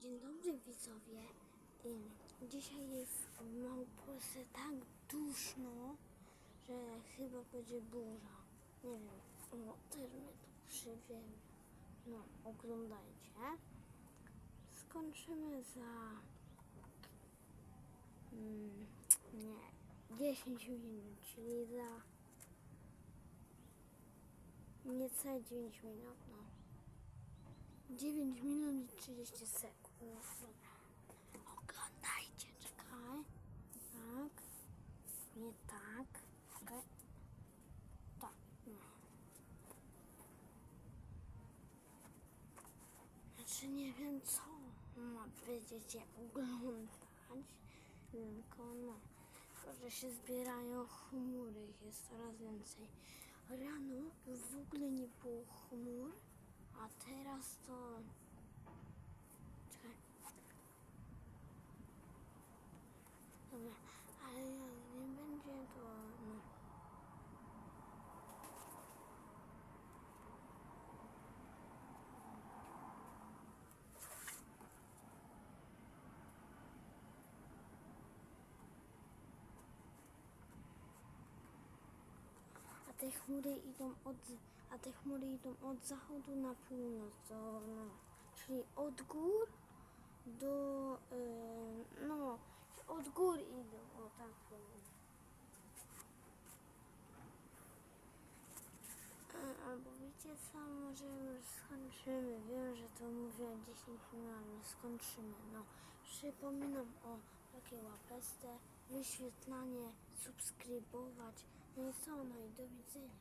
Dzień dobry widzowie. Ym, Dzisiaj jest w Małopolsce tak duszno, że chyba będzie burza. Nie wiem, no też mnie tu przywiem. No, oglądajcie. Skończymy za... Mm, nie, 10 minut, czyli za... Niecałe 9 minut, no. 9 minut i 30 sekund. Oglądajcie, czekaj. Tak. Nie tak. Czekaj. Tak. Znaczy nie wiem co ma będziecie oglądać. Tylko no. Tylko, że się zbierają chmury. Jest coraz więcej. Rano w ogóle nie było chmur. A teraz to. Dobra, ale jak nie będzie to. No. A te chmury idą od, a te chmury idą od zachodu na północ, to, no, czyli od gór do, y, no, od gór idą, o tak powiem. Albo wiecie co, może już skończymy. Wiem, że to mówię 10 minut, ale skończymy. No, przypominam o takiej łapeczce, wyświetlanie, subskrybować. No i co, no i do widzenia.